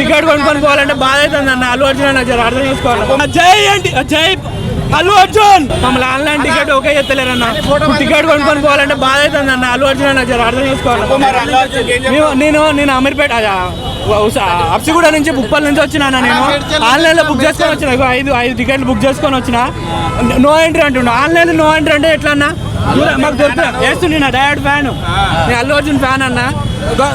Ticket కొనుక్కొని పోవాలంటే బాధ అవుతుంది అన్న అల్లు అర్జున్ అన్న జర అర్థం చేసుకోవాలి? జై ఏంటి? జై అల్లు అర్జున్! మమ్మల్ని ఆన్లైన్ టికెట్ ఓకే చెప్తలేరు అన్న టికెట్ కొనుక్కొని పోవాలంటే బాధ అవుతుంది అన్న అల్లు అర్జున్ అన్న జర అర్థం చేసుకోవాలి? నేను నేను అమీర్పేట అప్సిగూడ నుంచి ఉప్పల్ నుంచి వచ్చినా నేను. ఆన్లైన్లో బుక్ చేసుకొని వచ్చిన. ఐదు ఐదు టికెట్లు బుక్ చేసుకొని వచ్చిన. నో ఎంట్రీ అంటుండ ఆన్లైన్ నో ఎంట్రీ అంటే ఎట్లా అన్న? మాకు దొరుకుతా వేస్తుంది నా డైరెక్ట్ ఫ్యాన్. నేను అల్లు అర్జున్ ఫ్యాన్ అన్న.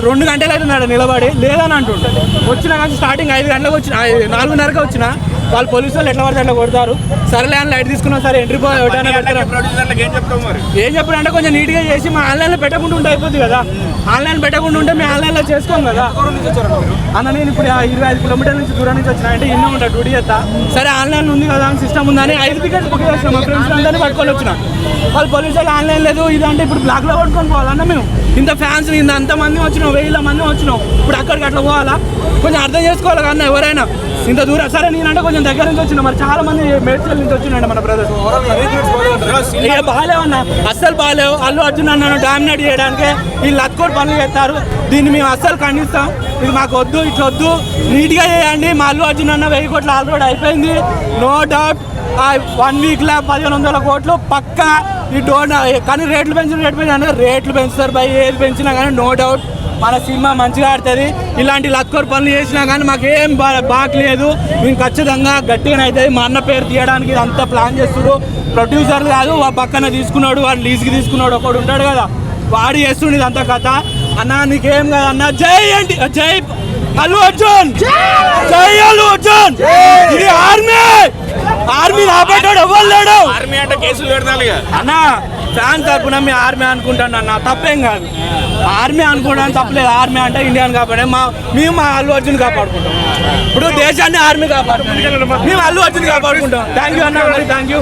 రెండు గంటలు అవుతున్నాడు నిలబడి లేదని అంటుండే. వచ్చిన కానీ స్టార్టింగ్ ఐదు గంటలకు వచ్చిన నాలుగున్నరకు వచ్చిన వాళ్ళు పోలీసు వాళ్ళు ఎట్లా పడితే అట్లా కొడతారు. సరేలే అని లైట్ తీసుకున్నాం సరే ఎంట్రీ ఎవరైనా పెడతారు? ఏం చెప్పారు అంటే కొంచెం నీట్గా చేసి మా ఆన్లైన్లో పెట్టకుండా ఉంటే అయిపోద్ది కదా. ఆన్లైన్ పెట్టకుండా ఉంటే మేము ఆన్లైన్లో చేసుకోం కదా. అన్న నేను ఇప్పుడు ఇరవై ఐదు కిలోమీటర్ల నుంచి దూరం నుంచి వచ్చిన అంటే ఇన్నో ఉంటా డ్యూటీ చేస్తా. సరే ఆన్లైన్ ఉంది కదా సిస్టమ్ ఉందని ఐదు టికెట్స్ బుక్ చేసిన మా ఫ్రెండ్స్ అందరినీ పట్టుకొని వచ్చిన. వాళ్ళు పోలీసు వాళ్ళు ఆన్లైన్ లేదు ఇదంటే ఇప్పుడు బ్లాక్లో కొట్టుకొని పోవాలన్నా మేము. ఇంత ఫ్యాన్స్ ఇంత అంత మంది వచ్చినాం వేల మంది వచ్చినాం ఇప్పుడు అక్కడికి అట్లా పోవాలా? కొంచెం అర్థం చేసుకోవాలి కన్నా ఎవరైనా. ఇంత దూరం సరే నేనంటే కొంచెం దగ్గర నుంచి వచ్చిన మరి చాలా మంది మేడ్చల్ నుంచి వచ్చినండి మన బ్రదర్స్ ఇక బాగాలేవన్నా అస్సలు బాగాలేవు. అల్లు అర్జున్ అన్నను డామినేట్ చేయడానికి వీళ్ళు అత్కోటి పనులు చేస్తారు. దీన్ని మేము అస్సలు ఖండిస్తాం. ఇది మాకు వద్దు ఇట్లా వద్దు. నీట్గా చేయండి. మా అల్లు అర్జున్ అన్న వెయ్యి కోట్లు ఆల్రెడీ అయిపోయింది. No doubt. వన్ వీక్లో పదిహేను వందల కోట్లు పక్కా ఈ డోన్ కానీ రేట్లు పెంచిన రేట్లు పెంచిన రేట్లు పెంచుతారు బై ఏది పెంచినా కానీ నో డౌట్ మన సినిమా మంచిగా ఆడుతుంది. ఇలాంటి లక్కర్ పనులు చేసినా కానీ మాకేం బా బాగలేదు మేము ఖచ్చితంగా గట్టిగా అవుతుంది. మా అన్న పేరు తీయడానికి ఇదంతా ప్లాన్ చేస్తుడు ప్రొడ్యూసర్ కాదు వా పక్కన తీసుకున్నాడు వాడు లీజ్కి తీసుకున్నాడు ఒకడు ఉంటాడు కదా. వాడు చేస్తుండే ఇదంతా కథ. అన్న నీకేం కదా అన్న. జై ఏంటి జై అల్లు అర్జున్! జై అల్లు అర్జున్! ఇది ఆర్మీ! ఆర్మీ ఆపేటాడు ఎవరు లేడు? ఆర్మీ అంటే కేసులు పెడతారు ఇక. అన్న ఫ్యాన్ తరపున మీ ఆర్మీ అనుకుంటాను అన్న తప్పేం కాదు. ఆర్మీ అనుకోవడానికి తప్పలేదు. ఆర్మీ అంటే ఇండియన్ కాబట్టి మా మేము మా అల్లు అర్జున్ కాపాడుకుంటాం. ఇప్పుడు దేశాన్ని ఆర్మీ కాపాడుకుంటాం. మేము అల్లు అర్జున్ కాపాడుకుంటాం. థ్యాంక్ యూ అన్న థ్యాంక్ యూ